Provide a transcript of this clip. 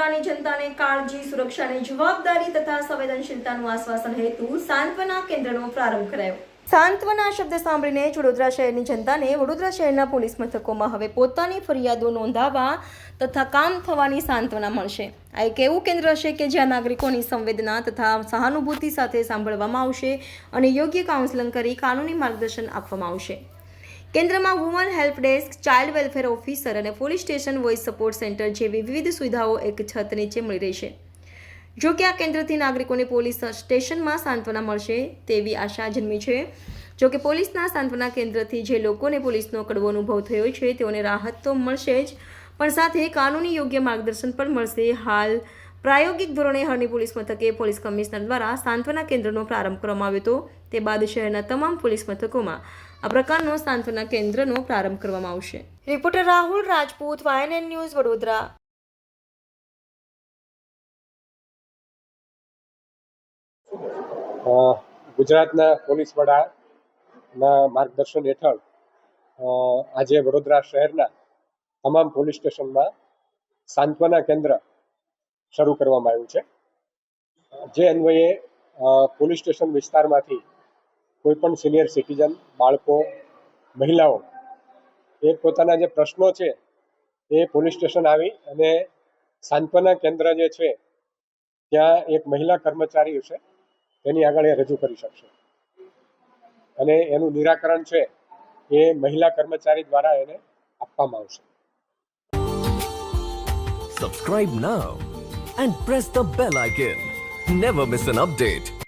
જિલ્લાની જનતાને કાળજી, સુરક્ષાની જવાબદારી તથા સંવેદનશીલતાનું આશ્વાસન હેતુ સાંત્વના કેન્દ્રનો પ્રારંભ કરાયો. સાંત્વના શબ્દ સાંભળીને વડોદરા શહેરની જનતાને વડોદરા શહેરના પોલીસ મથકોમાં હવે પોતાની ફરિયાદો નોંધાવવા તથા કામ થવાની સાંત્વના મળશે. આ એક એવું કેન્દ્ર હશે કે જ્યાં નાગરિકોની સંવેદના તથા સહાનુભૂતિ સાથે સાંભળવામાં આવશે અને યોગ્ય કાઉન્સેલિંગ કરી કાનૂની માર્ગદર્શન આપવામાં આવશે. કેન્દ્રમાં woman help desk child welfare officer અને police station voice support centre જેવી વિવિધ સુવિધાઓ એક છત નીચે મળી રહેશે. જો કે આ કેન્દ્રથી નાગરિકોને પોલીસ સ્ટેશનમાં સાંત્વના મળશે તેવી આશા જન્મી છે. જો કે પોલીસના સાંત્વના કેન્દ્રથી જે લોકોને પોલીસનો કડવો અનુભવ થયો છે, તેઓને રાહત તો મળશે જ, પણ સાથે કાનૂની યોગ્ય માર્ગદર્શન પણ મળશે. હાલ પ્રાયોગિક ધોરણે હરની પોલીસ મથકે પોલીસ કમિશનર દ્વારા સાંત્વના કેન્દ્રનો પ્રારંભ કરવામાં આવ્યો હતો. તે બાદ શહેરના તમામ પોલીસ મથકોમાં આ પ્રકારનો સાંત્વના કેન્દ્રનો પ્રારંભ કરવામાં આવશે. Reporter Rahul Rajput Y N N news Vadodara. ગુજરાતના પોલીસ વડાના માર્ગદર્શન હેઠળ અ, આજે વડોદરા શહેરના તમામ પોલીસ સ્ટેશનમાં સાંત્વના કેન્દ્ર શરૂ કરવામાં આવ્યું છે. જે અન્વયે પોલીસ સ્ટેશન વિસ્તારમાંથી કોઈ પણ સિનિયર સિટીઝન બાળકો, મહિલાઓ, એ પોતાના જે પ્રશ્નો છે, એ પોલીસ સ્ટેશન આવી અને સાંત્વના કેન્દ્ર જે છે, ત્યાં એક મહિલા કર્મચારી છે તેની આગળ એ રજૂ કરી શકશે. અને એનું નિરાકરણ છે, એ મહિલા કર્મચારી દ્વારા એને આપવામાં આવશે. Subscribe now and press the bell icon never miss an update.